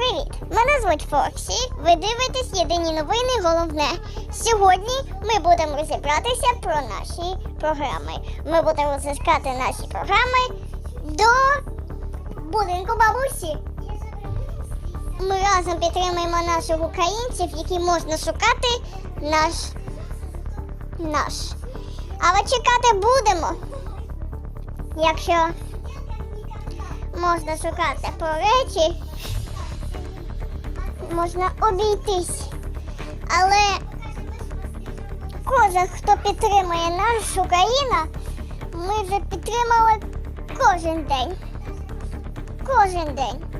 Привіт! Мене звуть Фоксі. Ви дивитесь єдині новини. Головне. Сьогодні ми будемо розібратися про наші програми. Ми будемо розіскати наші програми до будинку бабусі. Ми разом підтримуємо наших українців, які можна шукати наш наш. Але чекати будемо. Якщо можна шукати по речі, можна обійтись. Але кожен, хто підтримує нашу країну, ми вже підтримали кожен день. Кожен день.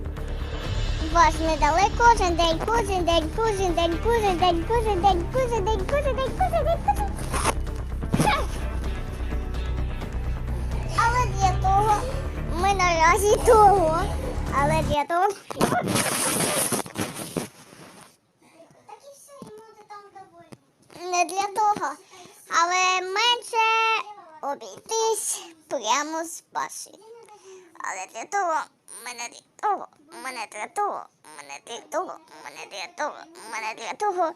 Вас не дали кожен день, кожен день, кожен день, кожен день, кожен день, кожен день, кожен день, кожен день, кожен день. Але для того ми наразі того. Але для того. Не для того. Але менше обійтись прямо з паші. Але для того, мене для того, мене для того, мене для того, мене для того, мене для того.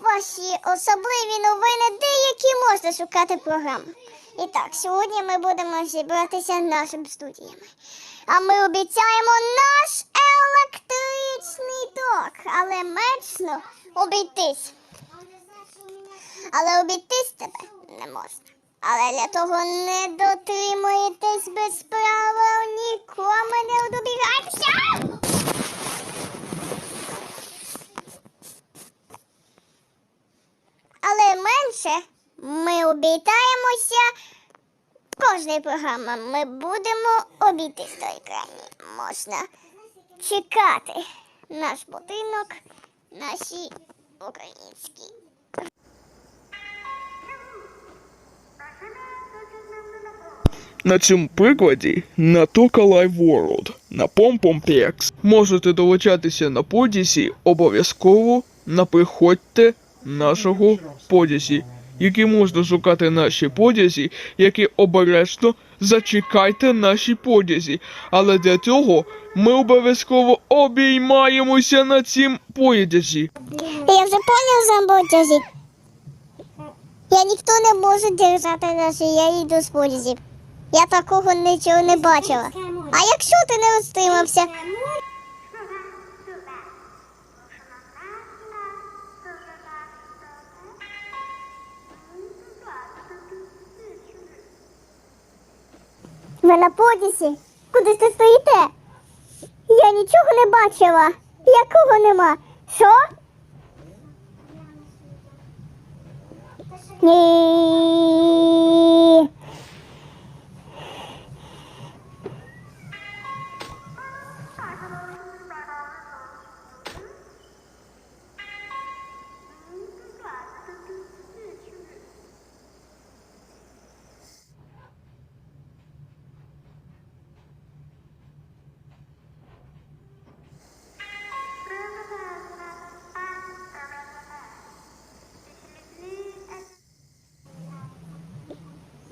Ваші особливі новини, деякі можна шукати програми. І так, сьогодні ми будемо зібратися нашими студіями. А ми обіцяємо наш електричний ток, але мечно обійтись. Але обійтись тебе не можна. Але для того не дотримуєтесь без правил, нікому не добігайся. Але менше ми обітаємося кожної програми. Ми будемо обійтись до екрані. Можна чекати наш будинок, наші українські На цьому прикладі на Live World на PomPomPX можете долучатися на подісі обов'язково на приходьте нашого подісі, які можна шукати наші подязі, які обережно зачекайте наші подязі. Але для цього ми обов'язково обіймаємося на цім подязі. Я вже понял заботязі. Я ніхто не може держати наші, я йду з полізів. Я такого нічого не бачила. А якщо ти не утримався? Ви на подісі? Куди ти стоїте? Я нічого не бачила. Якого нема? Що? Ні.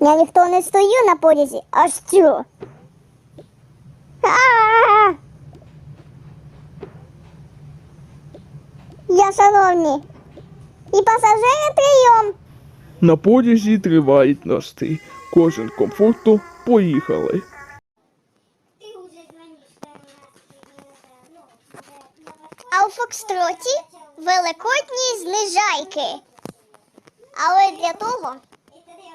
Я ніхто не стою на порізі, цю. А-а-а! Я шановні. І пасажири прийом. На подязі тривають насти. Кожен комфортно поїхали. А у Фокстроті великодні знижайки. Але для того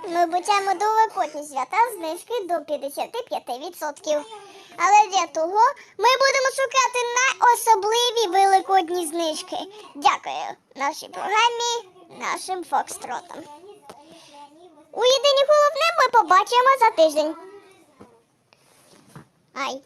ми обіцяємо до великодні свята знижки до 55%. Але для того ми будемо шукати найособливі великодні знижки. Дякую нашій програмі, нашим Фокстротам. У єдині головне ми побачимо за тиждень. Ай.